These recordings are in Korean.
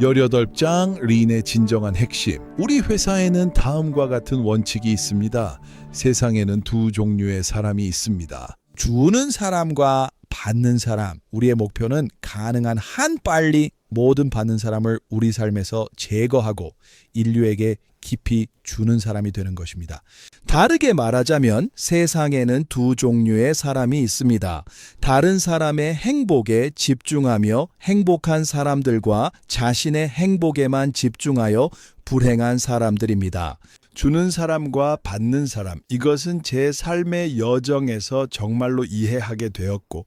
18장 린의 진정한 핵심. 우리 회사에는 다음과 같은 원칙이 있습니다. 세상에는 두 종류의 사람이 있습니다. 주는 사람과 받는 사람. 우리의 목표는 가능한 한 빨리 모든 받는 사람을 우리 삶에서 제거하고 인류에게 깊이 주는 사람이 되는 것입니다. 다르게 말하자면 세상에는 두 종류의 사람이 있습니다. 다른 사람의 행복에 집중하며 행복한 사람들과 자신의 행복에만 집중하여 불행한 사람들입니다. 주는 사람과 받는 사람, 이것은 제 삶의 여정에서 정말로 이해하게 되었고,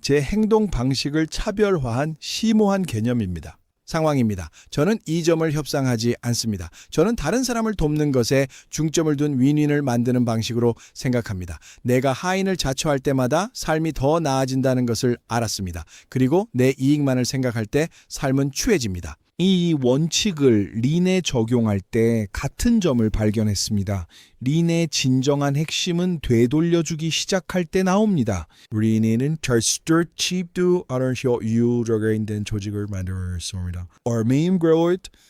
제 행동 방식을 차별화한 심오한 개념입니다. 상황입니다. 저는 이 점을 협상하지 않습니다. 저는 다른 사람을 돕는 것에 중점을 둔 윈윈을 만드는 방식으로 생각합니다. 내가 하인을 자처할 때마다 삶이 더 나아진다는 것을 알았습니다. 그리고 내 이익만을 생각할 때 삶은 추해집니다. 이 원칙을 린에 적용할 때 같은 점을 발견했습니다. 린의 진정한 핵심은 되돌려주기 시작할 때 나옵니다. 린은 절스터치도 않은 효율적에 있는 조직을 만들었습니다.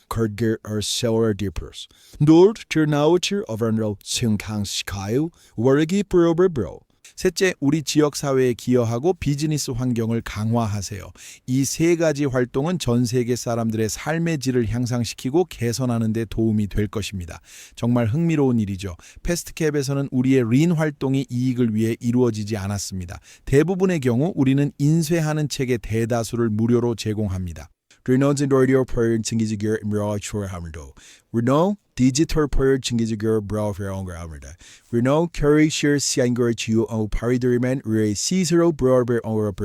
Kurger or Seller Deepers. Nord Turnauter of Arnold Singkangskayo, Wargi Probebro. 셋째, 우리 지역 사회에 기여하고 비즈니스 환경을 강화하세요. 이 세 가지 활동은 전 세계 사람들의 삶의 질을 향상시키고 개선하는 데 도움이 될 것입니다. 정말 흥미로운 일이죠. 패스트캡에서는 우리의 린 활동이 이익을 위해 이루어지지 않았습니다. 대부분의 경우 우리는 인쇄하는 책의 대다수를 무료로 제공합니다. Renault's radio per 챙기지기를 임명하합니다. Renault 디지털 포열 챙기지기를 브라우어합니다. Renault 캐리 쉐어 시안걸 지우 어 파리드리맨 르의 시스로 브라우버 어버버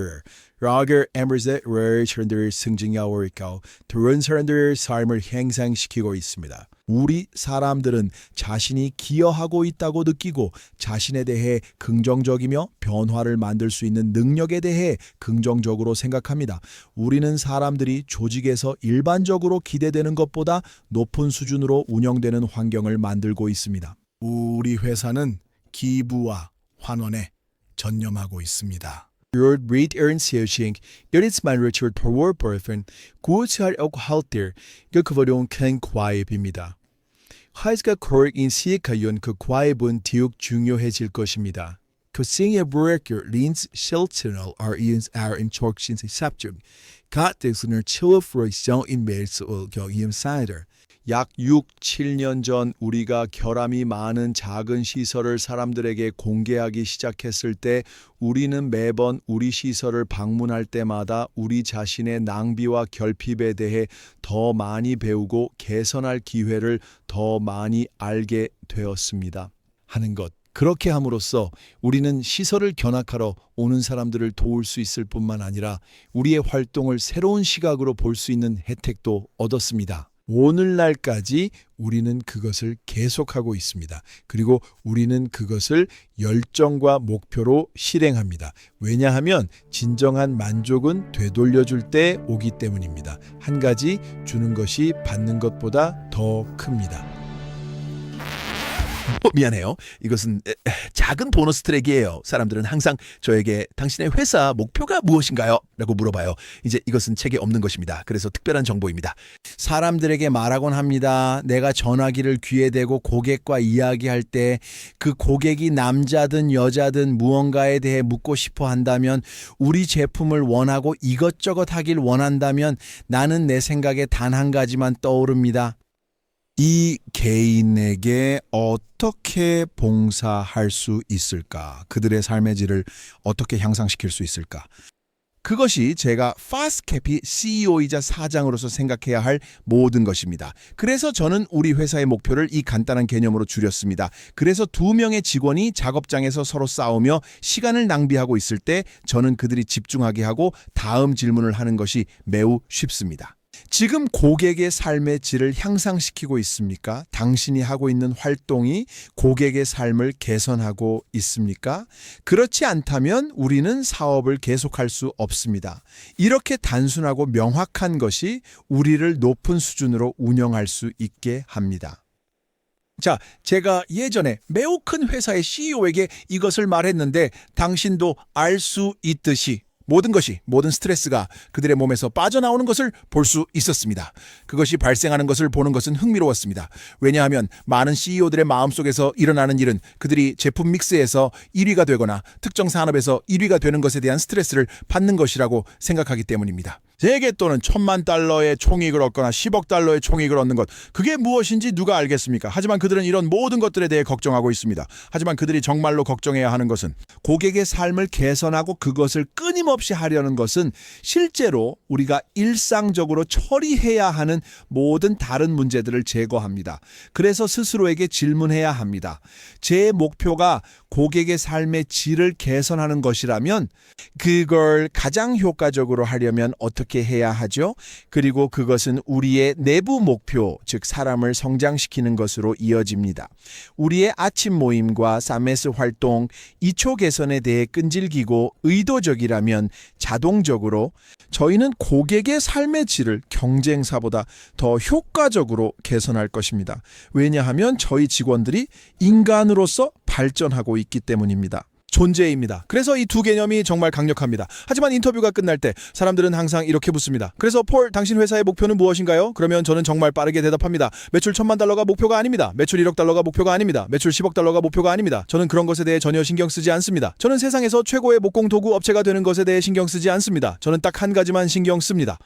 라거 에머즈 사람들을 승진하고 있고 다른 사람들의 삶을 향상시키고 있습니다. 우리 사람들은 자신이 기여하고 있다고 느끼고 자신에 대해 긍정적이며 변화를 만들 수 있는 능력에 대해 긍정적으로 생각합니다. 우리는 사람들이 조직에서 일반적으로 기대되는 것보다 높은 수준으로 운영되는 환경을 만들고 있습니다. 우리 회사는 기부와 환원에 전념하고 있습니다. Your great earn시ering, 이리스만 리처드 파워 버fen, 구호치할 억 할때 그 그버려운 큰 과입입니다. 하이스가 코르인 시에카연 그 과입은 더욱 중요해질 것입니다. 그 생의 브레이커 린스 실트널 아인스 아인 촉신스 삽 약 6, 7년 전 우리가 결함이 많은 작은 시설을 사람들에게 공개하기 시작했을 때 우리는 매번 우리 시설을 방문할 때마다 우리 자신의 낭비와 결핍에 대해 더 많이 배우고 개선할 기회를 더 많이 알게 되었습니다. 하는 것. 그렇게 함으로써 우리는 시설을 견학하러 오는 사람들을 도울 수 있을 뿐만 아니라 우리의 활동을 새로운 시각으로 볼 수 있는 혜택도 얻었습니다. 오늘날까지 우리는 그것을 계속하고 있습니다. 그리고 우리는 그것을 열정과 목표로 실행합니다. 왜냐하면 진정한 만족은 되돌려줄 때 오기 때문입니다. 한 가지 주는 것이 받는 것보다 더 큽니다. 어, 미안해요. 이것은 에, 에, 작은 보너스 트랙이에요. 사람들은 항상 저에게 당신의 회사 목표가 무엇인가요? 라고 물어봐요. 이제 이것은 책에 없는 것입니다. 그래서 특별한 정보입니다. 사람들에게 말하곤 합니다. 내가 전화기를 귀에 대고 고객과 이야기할 때 그 고객이 남자든 여자든 무언가에 대해 묻고 싶어 한다면 우리 제품을 원하고 이것저것 하길 원한다면 나는 내 생각에 단 한 가지만 떠오릅니다. 이 개인에게 어떻게 봉사할 수 있을까? 그들의 삶의 질을 어떻게 향상시킬 수 있을까? 그것이 제가 파스캐피 CEO이자 사장으로서 생각해야 할 모든 것입니다. 그래서 저는 우리 회사의 목표를 이 간단한 개념으로 줄였습니다. 그래서 두 명의 직원이 작업장에서 서로 싸우며 시간을 낭비하고 있을 때 저는 그들이 집중하게 하고 다음 질문을 하는 것이 매우 쉽습니다. 지금 고객의 삶의 질을 향상시키고 있습니까? 당신이 하고 있는 활동이 고객의 삶을 개선하고 있습니까? 그렇지 않다면 우리는 사업을 계속할 수 없습니다. 이렇게 단순하고 명확한 것이 우리를 높은 수준으로 운영할 수 있게 합니다. 자, 제가 예전에 매우 큰 회사의 CEO에게 이것을 말했는데 당신도 알 수 있듯이 모든 것이 모든 스트레스가 그들의 몸에서 빠져나오는 것을 볼 수 있었습니다. 그것이 발생하는 것을 보는 것은 흥미로웠습니다. 왜냐하면 많은 CEO들의 마음속에서 일어나는 일은 그들이 제품 믹스에서 1위가 되거나 특정 산업에서 1위가 되는 것에 대한 스트레스를 받는 것이라고 생각하기 때문입니다. 세계 또는 천만 달러의 총익을 얻거나 10억 달러의 총익을 얻는 것 그게 무엇인지 누가 알겠습니까? 하지만 그들은 이런 모든 것들에 대해 걱정하고 있습니다. 하지만 그들이 정말로 걱정해야 하는 것은 고객의 삶을 개선하고 그것을 끊임없이 하려는 것은 실제로 우리가 일상적으로 처리해야 하는 모든 다른 문제들을 제거합니다. 그래서 스스로에게 질문해야 합니다. 제 목표가 고객의 삶의 질을 개선하는 것이라면 그걸 가장 효과적으로 하려면 어떻게 해야 하죠? 그리고 그것은 우리의 내부 목표, 즉 사람을 성장시키는 것으로 이어집니다. 우리의 아침 모임과 사메스 활동, 이초 개선에 대해 끈질기고 의도적이라면 자동적으로 저희는 고객의 삶의 질을 경쟁사보다 더 효과적으로 개선할 것입니다. 왜냐하면 저희 직원들이 인간으로서 발전하고 있기 때문입니다. 존재입니다. 그래서 이 두 개념이 정말 강력합니다. 하지만 인터뷰가 끝날 때 사람들은 항상 이렇게 묻습니다. 그래서 폴, 당신 회사의 목표는 무엇인가요? 그러면 저는 정말 빠르게 대답합니다. 매출 천만 달러가 목표가 아닙니다. 매출 1억 달러가 목표가 아닙니다. 매출 10억 달러가 목표가 아닙니다. 저는 그런 것에 대해 전혀 신경 쓰지 않습니다. 저는 세상에서 최고의 목공 도구 업체가 되는 것에 대해 신경 쓰지 않습니다. 저는 딱 한 가지만 신경 씁니다.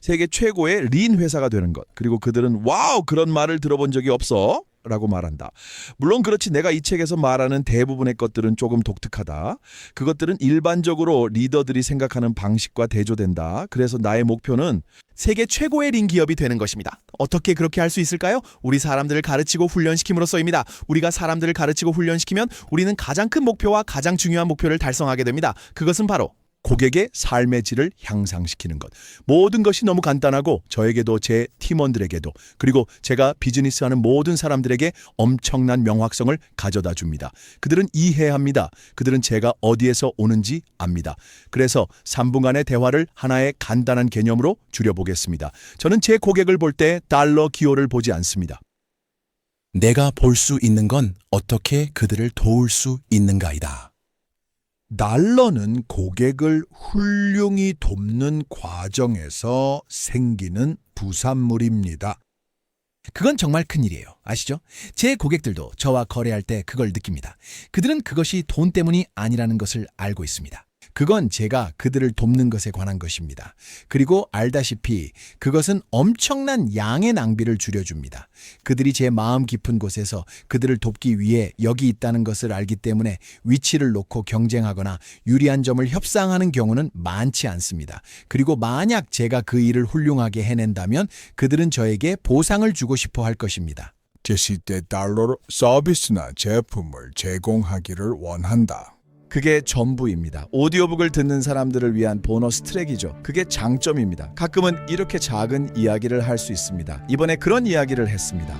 세계 최고의 린 회사가 되는 것. 그리고 그들은 와우 그런 말을 들어본 적이 없어. 라고 말한다. 물론 그렇지 내가 이 책에서 말하는 대부분의 것들은 조금 독특하다. 그것들은 일반적으로 리더들이 생각하는 방식과 대조된다. 그래서 나의 목표는 세계 최고의 린 기업이 되는 것입니다. 어떻게 그렇게 할 수 있을까요? 우리 사람들을 가르치고 훈련시킴으로써입니다. 우리가 사람들을 가르치고 훈련시키면 우리는 가장 큰 목표와 가장 중요한 목표를 달성하게 됩니다. 그것은 바로 고객의 삶의 질을 향상시키는 것. 모든 것이 너무 간단하고 저에게도 제 팀원들에게도 그리고 제가 비즈니스하는 모든 사람들에게 엄청난 명확성을 가져다 줍니다. 그들은 이해합니다. 그들은 제가 어디에서 오는지 압니다. 그래서 3분간의 대화를 하나의 간단한 개념으로 줄여보겠습니다. 저는 제 고객을 볼 때 달러 기호를 보지 않습니다. 내가 볼 수 있는 건 어떻게 그들을 도울 수 있는가이다. 달러는 고객을 훌륭히 돕는 과정에서 생기는 부산물입니다. 그건 정말 큰일이에요. 아시죠? 제 고객들도 저와 거래할 때 그걸 느낍니다. 그들은 그것이 돈 때문이 아니라는 것을 알고 있습니다. 그건 제가 그들을 돕는 것에 관한 것입니다. 그리고 알다시피 그것은 엄청난 양의 낭비를 줄여줍니다. 그들이 제 마음 깊은 곳에서 그들을 돕기 위해 여기 있다는 것을 알기 때문에 위치를 놓고 경쟁하거나 유리한 점을 협상하는 경우는 많지 않습니다. 그리고 만약 제가 그 일을 훌륭하게 해낸다면 그들은 저에게 보상을 주고 싶어 할 것입니다. 제 시대 달러로 서비스나 제품을 제공하기를 원한다. 그게 전부입니다. 오디오북을 듣는 사람들을 위한 보너스 트랙이죠. 그게 장점입니다. 가끔은 이렇게 작은 이야기를 할 수 있습니다. 이번에 그런 이야기를 했습니다.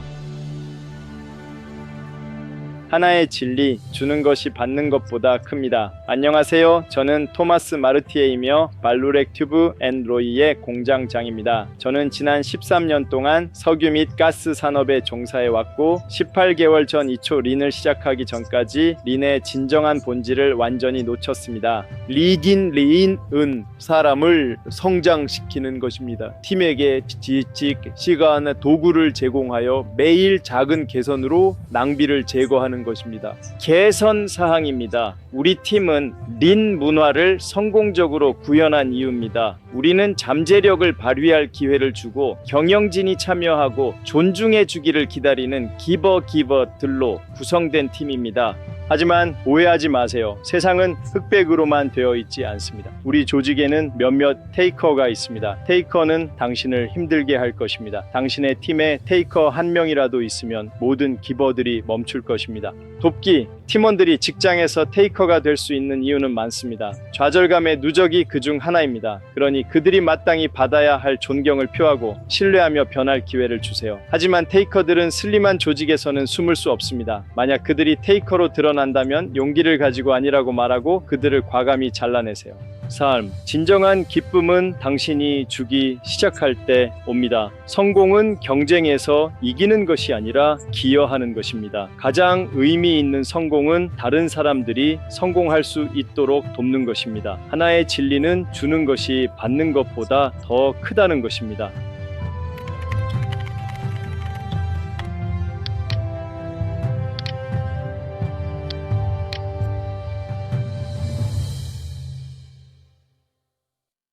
하나의 진리 주는 것이 받는 것보다 큽니다. 안녕하세요. 저는 토마스 마르티에이며 발루렉 튜브 앤 로이의 공장장입니다. 저는 지난 13년 동안 석유 및 가스 산업에 종사해 왔고 18개월 전 이초 린을 시작하기 전까지 린의 진정한 본질을 완전히 놓쳤습니다. 리긴 리인은 사람을 성장시키는 것입니다. 팀에게 지식, 시간, 도구를 제공하여 매일 작은 개선으로 낭비를 제거하는 것입니다. 개선 사항입니다. 우리 팀은 린 문화를 성공적으로 구현한 이유입니다. 우리는 잠재력을 발휘할 기회를 주고 경영진이 참여하고 존중해 주기를 기다리는 기버 기버들로 구성된 팀입니다. 하지만 오해하지 마세요. 세상은 흑백으로만 되어 있지 않습니다. 우리 조직에는 몇몇 테이커가 있습니다. 테이커는 당신을 힘들게 할 것입니다. 당신의 팀에 테이커 한 명이라도 있으면 모든 기버들이 멈출 것입니다. 돕기 팀원들이 직장에서 테이커가 될 수 있는 이유는 많습니다. 좌절감의 누적이 그 중 하나입니다. 그러니 그들이 마땅히 받아야 할 존경을 표하고 신뢰하며 변할 기회를 주세요. 하지만 테이커들은 슬림한 조직에서는 숨을 수 없습니다. 만약 그들이 테이커로 드러 난다면 용기를 가지고 아니라고 말하고 그들을 과감히 잘라내세요. 삶. 진정한 기쁨은 당신이 주기 시작할 때 옵니다. 성공은 경쟁에서 이기는 것이 아니라 기여하는 것입니다. 가장 의미 있는 성공은 다른 사람들이 성공할 수 있도록 돕는 것입니다. 하나의 진리는 주는 것이 받는 것보다 더 크다는 것입니다.